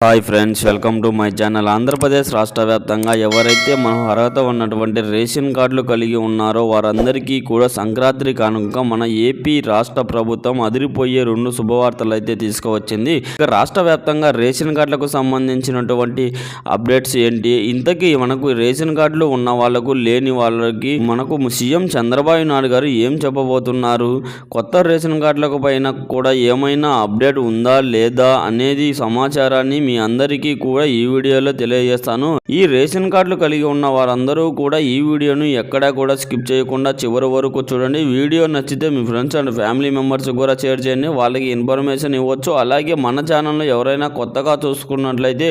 Hi friends welcome to my channel. Andhra Pradesh రాష్ట్ర వ్యాప్తంగా ఎవరైతే మనం అర్హత ఉన్నటువంటి రేషన్ కార్డులు కలిగి ఉన్నారో వారందరికీ కూడా సంక్రాంతి కానుక మన ఏపీ రాష్ట్ర ప్రభుత్వం అదిరిపోయే రెండు శుభవార్తలు అయితే తీసుకువచ్చింది. ఇక రాష్ట్ర వ్యాప్తంగా రేషన్ కార్డులకు సంబంధించినటువంటి అప్డేట్స్ ఏంటి? ఇంతకీ మనకు రేషన్ కార్డులు ఉన్న వాళ్ళకు లేని వాళ్ళకి మనకు సీఎం చంద్రబాబు నాయుడు గారు ఏం చెప్పబోతున్నారు? కొత్త రేషన్ కార్డులకు పైన కూడా ఏమైనా అప్డేట్ ఉందా లేదా అనేది సమాచారాన్ని మీ అందరికీ కూడా ఈ వీడియోలో తెలియజేస్తాను. ఈ రేషన్ కార్డులు కలిగి ఉన్న వారందరూ కూడా ఈ వీడియోను ఎక్కడా కూడా స్కిప్ చేయకుండా చివరి వరకు చూడండి. వీడియో నచ్చితే మీ ఫ్రెండ్స్ అండ్ ఫ్యామిలీ మెంబర్స్ కూడా షేర్ చేయండి. వాళ్ళకి ఇన్ఫర్మేషన్ ఇవ్వచ్చు. అలాగే మన ఛానల్లో ఎవరైనా కొత్తగా చూసుకున్నట్లయితే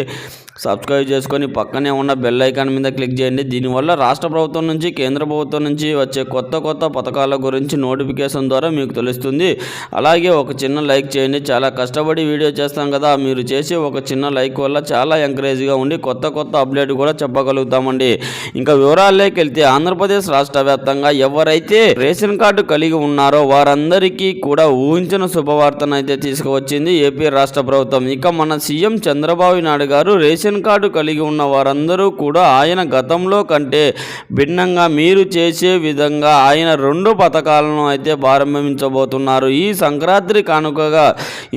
సబ్స్క్రైబ్ చేసుకొని పక్కనే ఉన్న బెల్ ఐకాన్ మీద క్లిక్ చేయండి. దీనివల్ల రాష్ట్ర ప్రభుత్వం నుంచి కేంద్ర ప్రభుత్వం నుంచి వచ్చే కొత్త కొత్త పథకాల గురించి నోటిఫికేషన్ ద్వారా మీకు తెలుస్తుంది. అలాగే ఒక చిన్న లైక్ చేయండి. చాలా కష్టపడి వీడియో చేస్తాం కదా. మీరు చేసే ఒక చిన్న లైక్ వల్ల చాలా ఎంకరేజ్గా ఉండి కొత్త కొత్త అప్డేట్ కూడా చెప్పగలుగుతామండి. ఇంకా వివరాల్లోకి వెళ్తే ఆంధ్రప్రదేశ్ రాష్ట్ర వ్యాప్తంగా ఎవరైతే రేషన్ కార్డు కలిగి ఉన్నారో వారందరికీ కూడా ఊహించిన శుభవార్తనైతే తీసుకువచ్చింది ఏపీ రాష్ట్ర ప్రభుత్వం. ఇక మన సీఎం చంద్రబాబు నాయుడు గారు రేషన్ రేషన్ కార్డు కలిగి ఉన్న వారందరూ కూడా ఆయన గతంలో కంటే భిన్నంగా మీరు చేసే విధంగా ఆయన రెండు పథకాలను అయితే ప్రారంభించబోతున్నారు. ఈ సంక్రాంతి కానుకగా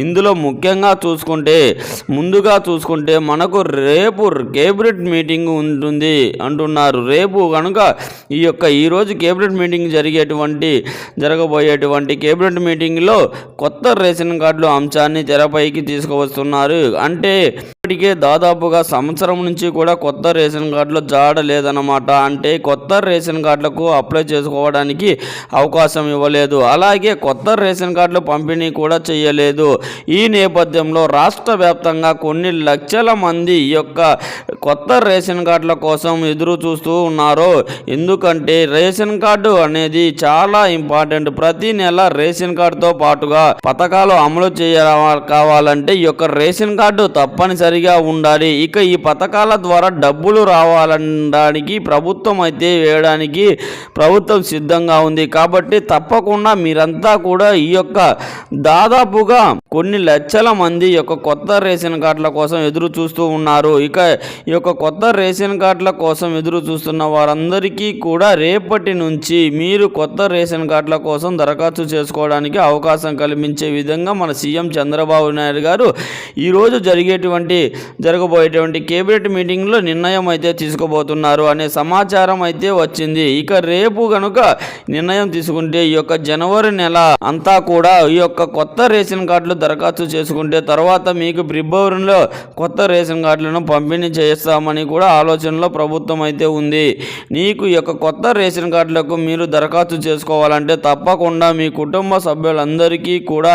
ఇందులో ముఖ్యంగా చూసుకుంటే ముందుగా చూసుకుంటే మనకు రేపు కేబినెట్ మీటింగ్ ఉంటుంది అంటున్నారు. రేపు కనుక ఈ యొక్క ఈరోజు కేబినెట్ మీటింగ్ జరిగేటువంటి జరగబోయేటువంటి కేబినెట్ మీటింగ్లో కొత్త రేషన్ కార్డులు అంశాన్ని తెరపైకి తీసుకువస్తున్నారు. అంటే ఇప్పటికే దాదాపుగా సంవత్సరం నుంచి కూడా కొత్త రేషన్ కార్డులో జాడ లేదన్నమాట. అంటే కొత్త రేషన్ కార్డులకు అప్లై చేసుకోవడానికి అవకాశం ఇవ్వలేదు. అలాగే కొత్త రేషన్ కార్డులు పంపిణీ కూడా చేయలేదు. ఈ నేపథ్యంలో రాష్ట్ర వ్యాప్తంగా కొన్ని లక్షల మంది ఈ యొక్క కొత్త రేషన్ కార్డుల కోసం ఎదురు చూస్తూ ఉన్నారు. ఎందుకంటే రేషన్ కార్డు అనేది చాలా ఇంపార్టెంట్. ప్రతి నెల రేషన్ కార్డుతో పాటుగా పథకాలు అమలు చేయ కావాలంటే ఈ యొక్క రేషన్ కార్డు తప్పనిసరిగా ఉండాలి. ఇక ఈ పథకాల ద్వారా డబ్బులు రావాలనడానికి ప్రభుత్వం అయితే వేయడానికి ప్రభుత్వం సిద్ధంగా ఉంది. కాబట్టి తప్పకుండా మీరంతా కూడా ఈ యొక్క దాదాపుగా కొన్ని లక్షల మంది ఈ యొక్క కొత్త రేషన్ కార్డుల కోసం ఎదురు చూస్తూ ఉన్నారు. ఇక ఈ యొక్క కొత్త రేషన్ కార్డుల కోసం ఎదురు చూస్తున్న వారందరికీ కూడా రేపటి నుంచి మీరు కొత్త రేషన్ కార్డుల కోసం దరఖాస్తు చేసుకోవడానికి అవకాశం కల్పించే విధంగా మన సీఎం చంద్రబాబు నాయుడు గారు ఈరోజు జరిగేటువంటి జరగబోయేటువంటి కేబినెట్ మీటింగ్లో నిర్ణయం అయితే తీసుకోబోతున్నారు అనే సమాచారం అయితే వచ్చింది. ఇక రేపు కనుక నిర్ణయం తీసుకుంటే ఈ యొక్క జనవరి నెల అంతా కూడా ఈ యొక్క కొత్త రేషన్ కార్డులు దరఖాస్తు చేసుకుంటే తర్వాత మీకు ఫిబ్రవరిలో కొత్త రేషన్ కార్డులను పంపిణీ చేస్తామని కూడా ఆలోచనలో ప్రభుత్వం అయితే ఉంది. నీకు ఈ యొక్క కొత్త రేషన్ కార్డులకు మీరు దరఖాస్తు చేసుకోవాలంటే తప్పకుండా మీ కుటుంబ సభ్యులందరికీ కూడా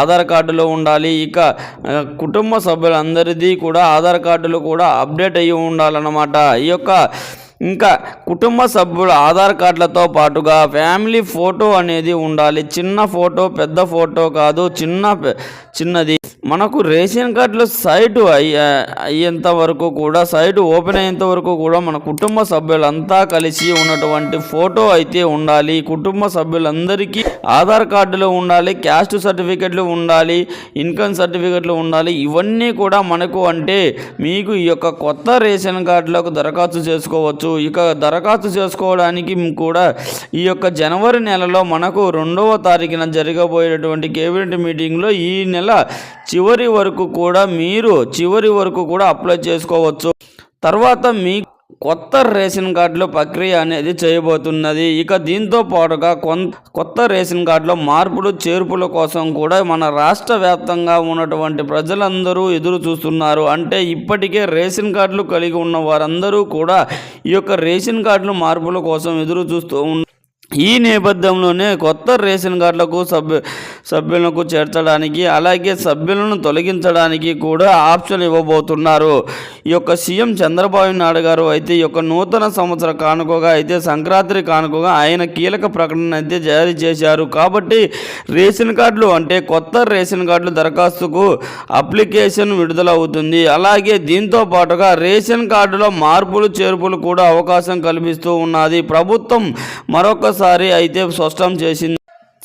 ఆధార్ కార్డులో ఉండాలి. ఇక కుటుంబ సభ్యులందరిది కూడా ఆధార్ కార్డు కార్డులు కూడా అప్డేట్ అయ్యి ఉండాలన్నమాట. ఈ యొక్క ఇంకా కుటుంబ సభ్యుల ఆధార్ కార్డులతో పాటుగా ఫ్యామిలీ ఫోటో అనేది ఉండాలి. చిన్న ఫోటో పెద్ద ఫోటో కాదు చిన్న చిన్నది. మనకు రేషన్ కార్డులో సైట్ అయ్యే అయ్యేంత వరకు కూడా సైట్ ఓపెన్ అయ్యేంత వరకు కూడా మన కుటుంబ సభ్యులంతా కలిసి ఉన్నటువంటి ఫోటో అయితే ఉండాలి. కుటుంబ సభ్యులందరికీ ఆధార్ కార్డులు ఉండాలి క్యాస్ట్ సర్టిఫికెట్లు ఉండాలి ఇన్కమ్ సర్టిఫికెట్లు ఉండాలి. ఇవన్నీ కూడా మనకు అంటే మీకు ఈ యొక్క కొత్త రేషన్ కార్డులకు దరఖాస్తు చేసుకోవచ్చు. ఇక దరఖాస్తు చేసుకోవడానికి కూడా ఈ యొక్క జనవరి నెలలో మనకు రెండవ తారీఖున జరగబోయేటువంటి కేబినెట్ మీటింగ్లో ఈ నెల చివరి వరకు కూడా మీరు చివరి వరకు కూడా అప్లై చేసుకోవచ్చు. తర్వాత మీ కొత్త రేషన్ కార్డులో ప్రక్రియ అనేది చేయబోతున్నది. ఇక దీంతో పాటుగా కొత్త రేషన్ కార్డులో మార్పులు చేర్పుల కోసం కూడా మన రాష్ట్ర వ్యాప్తంగా ఉన్నటువంటి ప్రజలందరూ ఎదురు చూస్తున్నారు. అంటే ఇప్పటికే రేషన్ కార్డులు కలిగి ఉన్న వారందరూ కూడా ఈ యొక్క రేషన్ కార్డుల మార్పుల కోసం ఎదురు చూస్తూ ఉన్నారు ఈ నేపథ్యంలోనే కొత్త రేషన్ కార్డులకు సభ్యు సభ్యులకు చేర్చడానికి అలాగే సభ్యులను తొలగించడానికి కూడా ఆప్షన్ ఇవ్వబోతున్నారు. ఈ యొక్క సీఎం చంద్రబాబు నాయుడు గారు అయితే ఈ యొక్క నూతన సంవత్సర కానుకగా అయితే సంక్రాంతి కానుకగా ఆయన కీలక ప్రకటన అయితే జారీ చేశారు. కాబట్టి రేషన్ కార్డులు అంటే కొత్త రేషన్ కార్డులు దరఖాస్తుకు అప్లికేషన్ విడుదల అవుతుంది అలాగే దీంతో పాటుగా రేషన్ కార్డులో మార్పులు చేర్పులు కూడా అవకాశం కల్పిస్తూ ఉన్నది. ప్రభుత్వం మరొక మరొకసారి అయితే స్పష్టం చేసింది.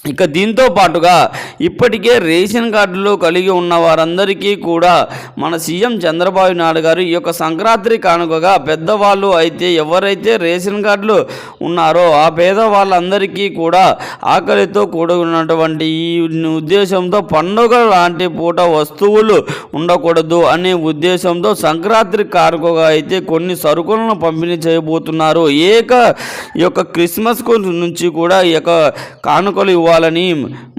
ఇక దీంతో పాటుగా ఇప్పటికే రేషన్ కార్డులు కలిగి ఉన్న వారందరికీ కూడా మన సీఎం చంద్రబాబు నాయుడు గారు ఈ యొక్క సంక్రాంతి కానుకగా పెద్దవాళ్ళు అయితే ఎవరైతే రేషన్ కార్డులు ఉన్నారో ఆ పేదవాళ్ళందరికీ కూడా ఆకలితో కూడుకున్నటువంటి ఈ ఉద్దేశంతో పండుగ లాంటి పూట వస్తువులు ఉండకూడదు అనే ఉద్దేశంతో సంక్రాంతి కానుకగా అయితే కొన్ని సరుకులను పంపిణీ చేయబోతున్నారు. ఏక ఈ యొక్క క్రిస్మస్కు నుంచి కూడా ఈ యొక్క కానుకలు ఇవ్వాలి చేసుకోవాలని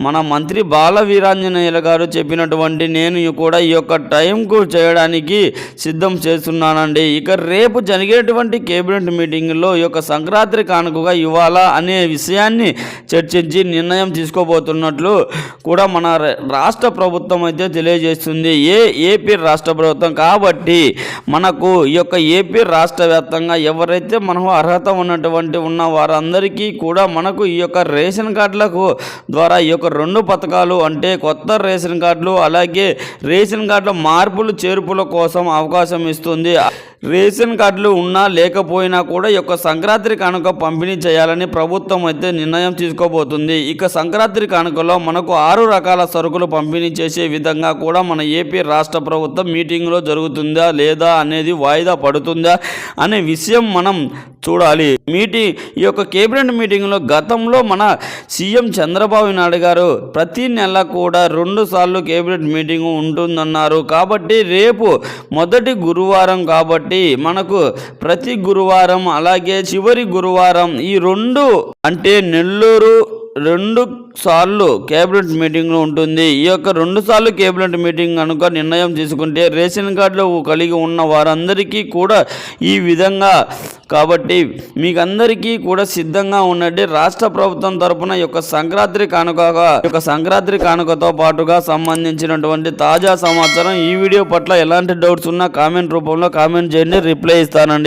మన మంత్రి బాల వీరాంజనేయుల గారు చెప్పినటువంటి నేను కూడా ఈ యొక్క టైంకు చేయడానికి సిద్ధం చేస్తున్నానండి. ఇక రేపు జరిగేటువంటి కేబినెట్ మీటింగ్లో ఈ యొక్క సంక్రాంతి కానుకగా ఇవ్వాలా అనే విషయాన్ని చర్చించి నిర్ణయం తీసుకోబోతున్నట్లు కూడా మన రాష్ట్ర ప్రభుత్వం అయితే తెలియజేస్తుంది. ఏ ఏపీ రాష్ట్ర ప్రభుత్వం కాబట్టి మనకు ఈ యొక్క ఏపీ రాష్ట్ర వ్యాప్తంగా ఎవరైతే మనకు అర్హత ఉన్నటువంటి ఉన్న వారందరికీ కూడా మనకు ఈ యొక్క రేషన్ కార్డులకు ద్వారా ఈ యొక్క రెండు పథకాలు అంటే కొత్త రేషన్ కార్డులు అలాగే రేషన్ కార్డుల మార్పులు చేర్పుల కోసం అవకాశం ఇస్తుంది. రేషన్ కార్డులు ఉన్నా లేకపోయినా కూడా ఈ యొక్క సంక్రాంతి కానుక పంపిణీ చేయాలని ప్రభుత్వం అయితే నిర్ణయం తీసుకోబోతుంది. ఇక సంక్రాంతి కానుకలో మనకు ఆరు రకాల సరుకులు పంపిణీ చేసే విధంగా కూడా మన ఏపీ రాష్ట్ర ప్రభుత్వం మీటింగ్లో జరుగుతుందా లేదా అనేది వాయిదా పడుతుందా అనే విషయం మనం చూడాలి. మీటింగ్ ఈ యొక్క కేబినెట్ మీటింగ్లో గతంలో మన సీఎం చంద్రబాబు నాయుడు గారు ప్రతి నెల కూడా రెండు సార్లు కేబినెట్ మీటింగ్ ఉంటుందన్నారు. కాబట్టి రేపు మొదటి గురువారం కాబట్టి మనకు ప్రతి గురువారం అలాగే చివరి గురువారం ఈ రెండు అంటే నెల్లూరు రెండు సార్లు కేబినెట్ మీటింగ్లు ఉంటుంది. ఈ యొక్క రెండు సార్లు కేబినెట్ మీటింగ్ కనుక నిర్ణయం తీసుకుంటే రేషన్ కార్డులు కలిగి ఉన్న వారందరికీ కూడా ఈ విధంగా కాబట్టి మీకందరికీ కూడా సిద్ధంగా ఉండండి. రాష్ట్ర ప్రభుత్వం తరపున యొక్క సంక్రాంతి కానుకగా ఈ యొక్క సంక్రాంతి కానుకతో పాటుగా సంబంధించినటువంటి తాజా సమాచారం ఈ వీడియో పట్ల ఎలాంటి డౌట్స్ ఉన్నా కామెంట్ రూపంలో కామెంట్ చేయండి. రిప్లై ఇస్తానండి.